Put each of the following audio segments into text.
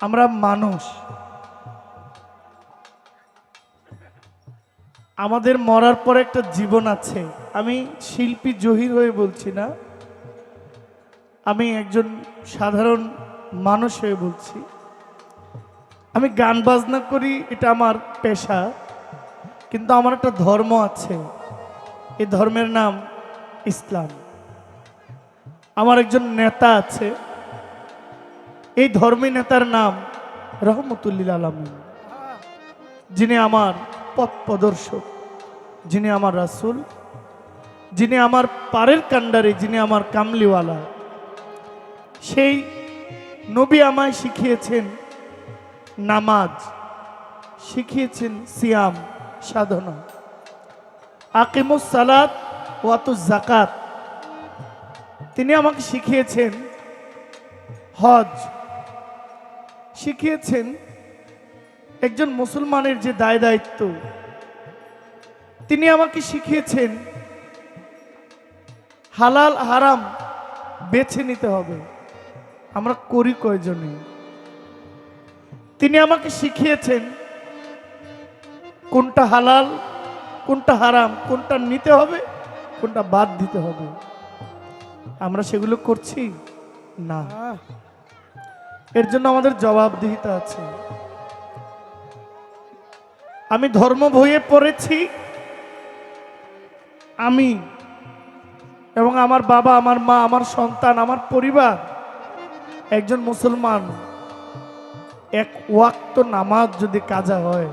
আমরা মানুষ। আমাদের মরার পর একটা জীবন আছে। আমি শিল্পী জহির হয়ে বলছি না। আমি একজন সাধারণ মানুষ হয়ে বলছি। আমি গান বাজনা করি, এটা আমার পেশা। কিন্তু আমার একটা ধর্ম আছে। এই ধর্মের নাম ইসলাম। আমার একজন নেতা আছে। এই ধর্মী নেতার নাম রহমতুল্লিল আলমিন যিনি আমার পথ প্রদর্শক, যিনি আমার রাসূল, যিনি আমার পারের কাণ্ডারে, যিনি আমার কামলিওয়ালা। সেই নবী আমায় শিখিয়েছেন নামাজ, শিখিয়েছেন সিয়াম, সাধনা। আকিমুস সালাত ওয়াতু জাকাত তিনি আমাকে শিখিয়েছেন হজ। শিখিয়েছেন একজন মুসলমানের যে দায় দায়িত্ব। তিনি আমাকে শিখিয়েছেন হালাল হারাম বেছে নিতে হবে। আমরা করি কয়জনে। তিনি আমাকে শিখিয়েছেন কোনটা হালাল, কোনটা হারাম, কোনটা নিতে হবে, কোনটা বাদ দিতে হবে। আমরা সেগুলো করছি? না। এর জন্য আমাদের জবাবদিহিতা আছে। আমি ধর্ম বইয়ে পড়েছি। আমি এবং আমার বাবা, আমার মা, আমার সন্তান, আমার পরিবার একজন মুসলমান। এক ওয়াক্ত নামাজ যদি কাজা হয়,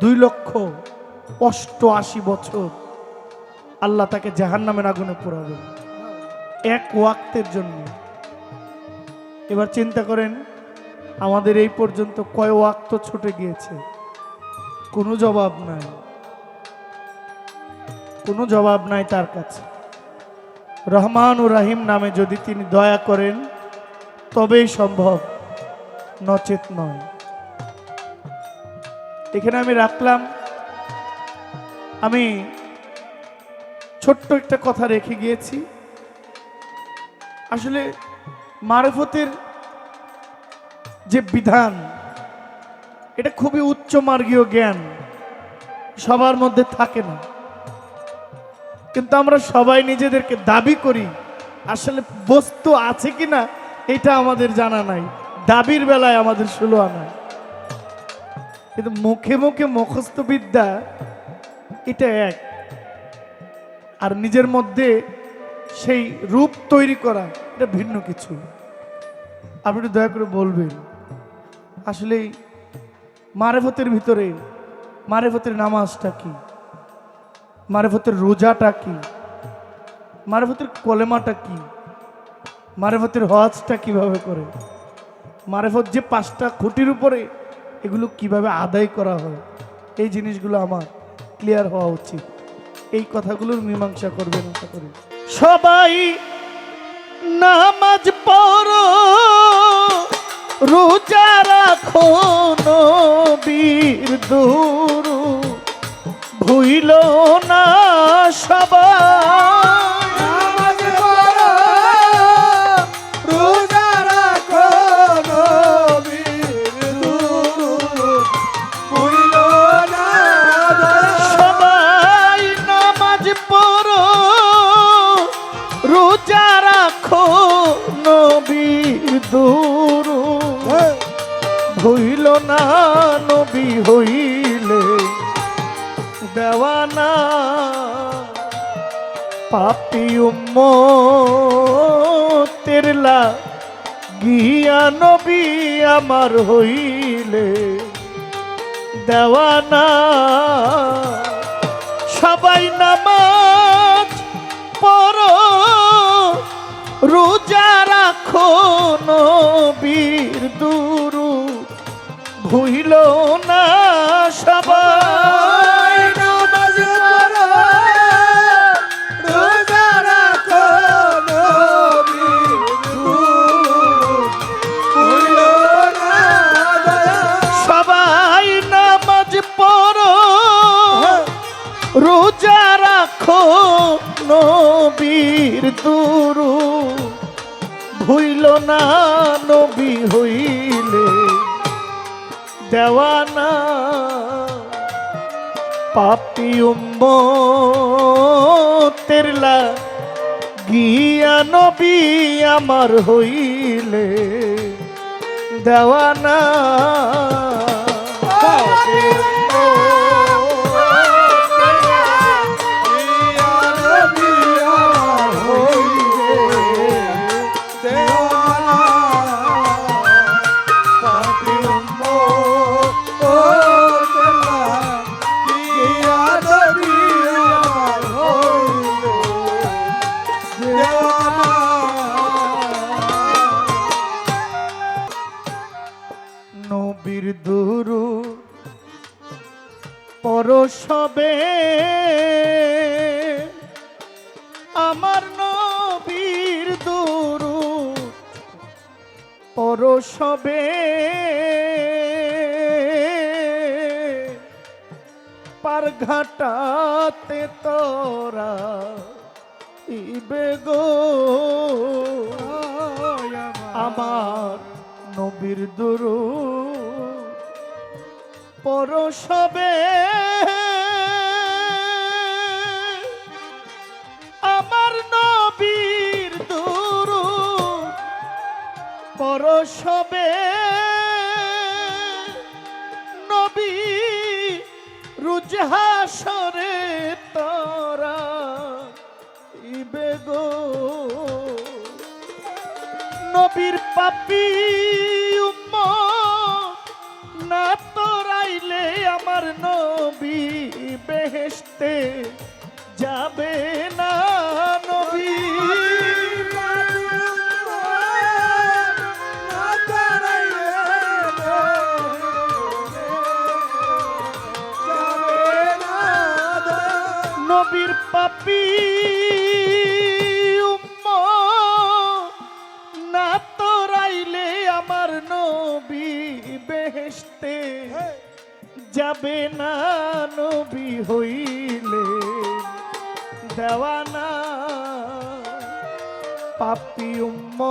দুই লক্ষ অষ্টআশি বছর আল্লাহ তাকে জাহান নামের আগুনে পোড়াবে। এক ওয়াক্তের জন্য। এবার চিন্তা করেন, আমাদের এই পর্যন্ত কয় ওয়াক্ত ছুটে গিয়েছে? কোনো জবাব নাই। কোনো জবাব নাই তার কাছে। রহমান ও রাহিম নামে যদি তিনি দয়া করেন, তবেই সম্ভব, নচেত নয়। এখানে আমি রাখলাম। আমি ছোট্ট একটা কথা রেখে গিয়েছি। আসলে মারফতের যে বিধান, এটা খুবই উচ্চ মার্গীয় জ্ঞান। সবার মধ্যে থাকে না। কিন্তু আমরা সবাই নিজেদেরকে দাবি করি, আসলে বস্তু আছে কিনা, এটা আমাদের জানা নাই। দাবির বেলায় আমাদের ষোলো আনা। কিন্তু মুখে মুখে মুখস্থ বিদ্যা এটা এক। আর নিজের মধ্যে সেই রূপ তৈরি করা এটা ভিন্ন কিছু। আপনি একটু দয়া করে বলবেন, আসলে মারেফতের ভিতরে, মারেফতের নামাজটা কি? মারেফতের রোজাটা কি? মারেফতের কলেমাটা কি? মারেফতের হজটা কীভাবে করে? মারেফত যে পাঁচটা খুঁটির উপরে এগুলো কীভাবে আদায় করা হয়? এই জিনিসগুলো আমার ক্লিয়ার হওয়া উচিত। এই কথাগুলোর মীমাংসা করবেন আশা করি। সবাই নামাজ পড়ো রোজা রাখো নবীর দুরু। ভুইল না সবাই। হইলে দেওয়ানা পাপি তেরলা গিয়া নবী আমার হইলে দেওয়ানা সবাই নামাজ পর রোজা রাখো নবীর দুরু। ভুইল না সবাই না। সবাই নামাজ পড়ো, রোজা রাখো নবীর দুরু ভুইল না নবী হইল দেওয়ানা পাপি উম্মতেরলা গিয়া নবী আমার হইলে দেওয়ানা আমার নবীর দুরু পরশবে। পার ঘাটাতে তোরা ইবে গো। আমার নবীর দুরু পরশবে। পরশবে নবী রুজহাসরে তারা ইবে গো। নবীর পাপি যাবে না নবী হইলে দেওয়ানা পাপি উম্মতেরলা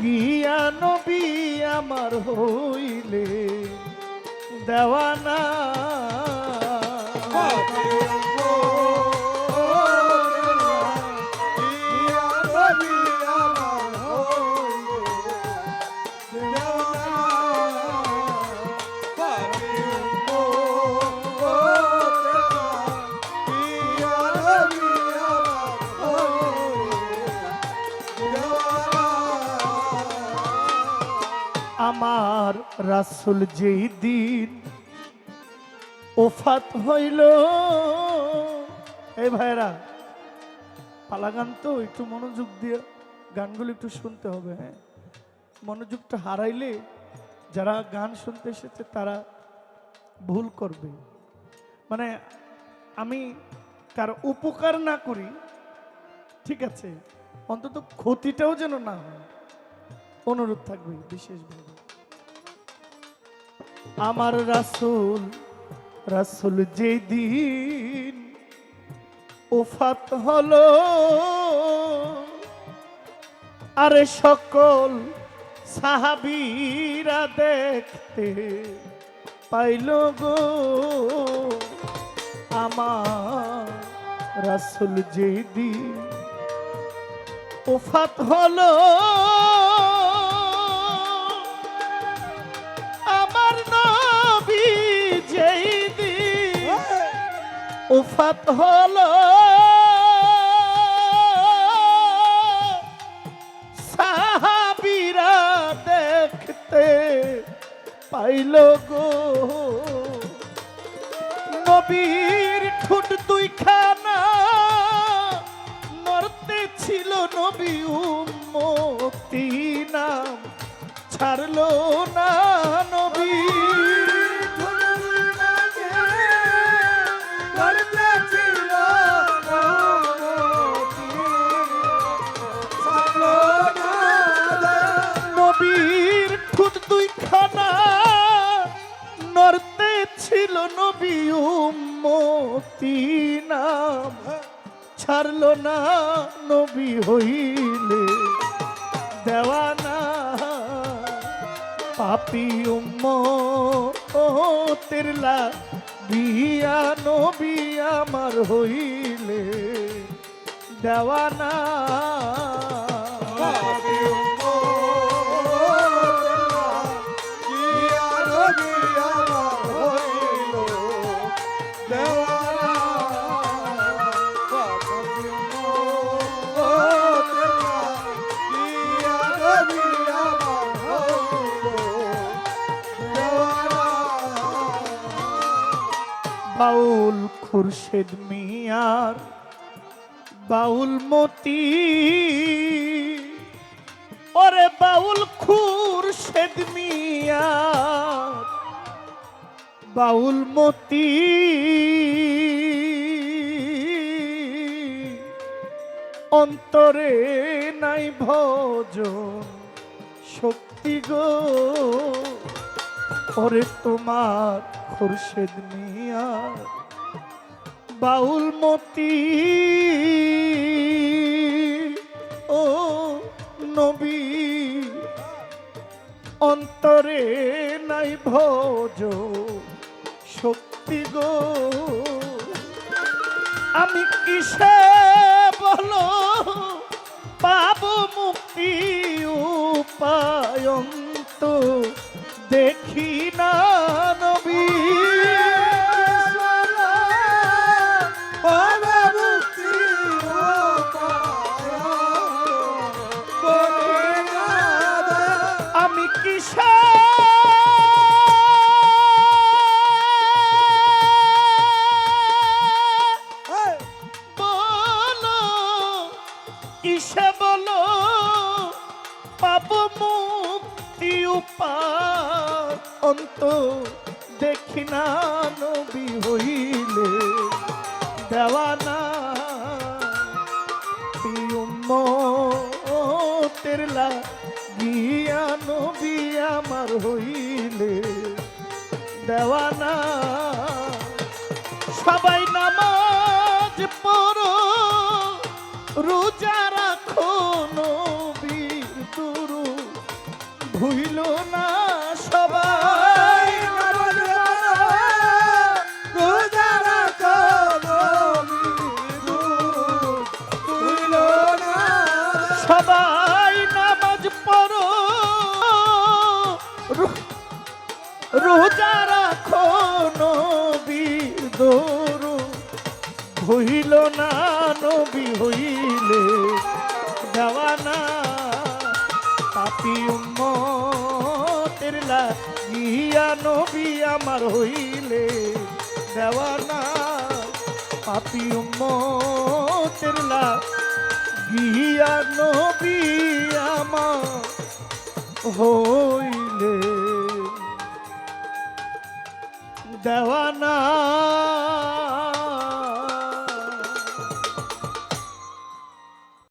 গিয়া নবী আমার হইলে দেওয়ানা আমার রাসুল যেই দিন ওফাত হইল। এই ভাইরা পালা গান তো, একটু মনোযোগ দিয়ে গানগুলো একটু শুনতে হবে হ্যাঁ। মনোযোগটা হারাইলে যারা গান শুনতে এসেছে তারা ভুল করবে। মানে আমি কার উপকার না করি, ঠিক আছে, অন্তত ক্ষতিটাও যেন না হয়, অনুরোধ থাকবে বিশেষভাবে। আমার রাসুল রাসুল যেদিন ওফাত হলো, আরে সকল সাহাবীরা দেখতে পাইল গো, আমার রাসুল যেদিন ওফাত হলো উফাত হলো সাহাবিরা দেখতে পাইল গো। নবীর ঠোঁট দুইখানা নড়তে ছিল নবী উম্মতি, নাম ছাড়লো না। উম্মতি নাম ছাড়ল না নবী হইলে দেওয়ানা। পাপি উম্ম তেরলা বিয়া নবী আমার হইলে দেওয়ানা। বাউল খুরশেদ মিয়ার, বাউল মতি। ওরে বাউল খুরশেদ মিয়ার, বাউল মতি। অন্তরে নাই ভজন শক্তি গো, ওরে তোমার খুরশেদ মিয়া, বাউল মতি। ও নবী, অন্তরে নাই ভোজ, শক্তি গো। আমি কিসে বলো? পাবো মুক্তি উপায়ন্ত কিসে বলো পাব মুক্তি উপার অন্ত দেখি না নবী হইলে দেওয়ানা পিউম্ম তেরলা গিয়া নবী আমার হইলে দেওয়ানা। সবাই নামাজ পড়ো। দোরু হইল না, নবী হইলে দেওয়ানা। পাপি উম্মতেরলা গিয়া নবী আমার হইলে দেওয়ানা। পাপি উম্মতেরলা গিয়া নবী আমার হইলে দেওয়ানা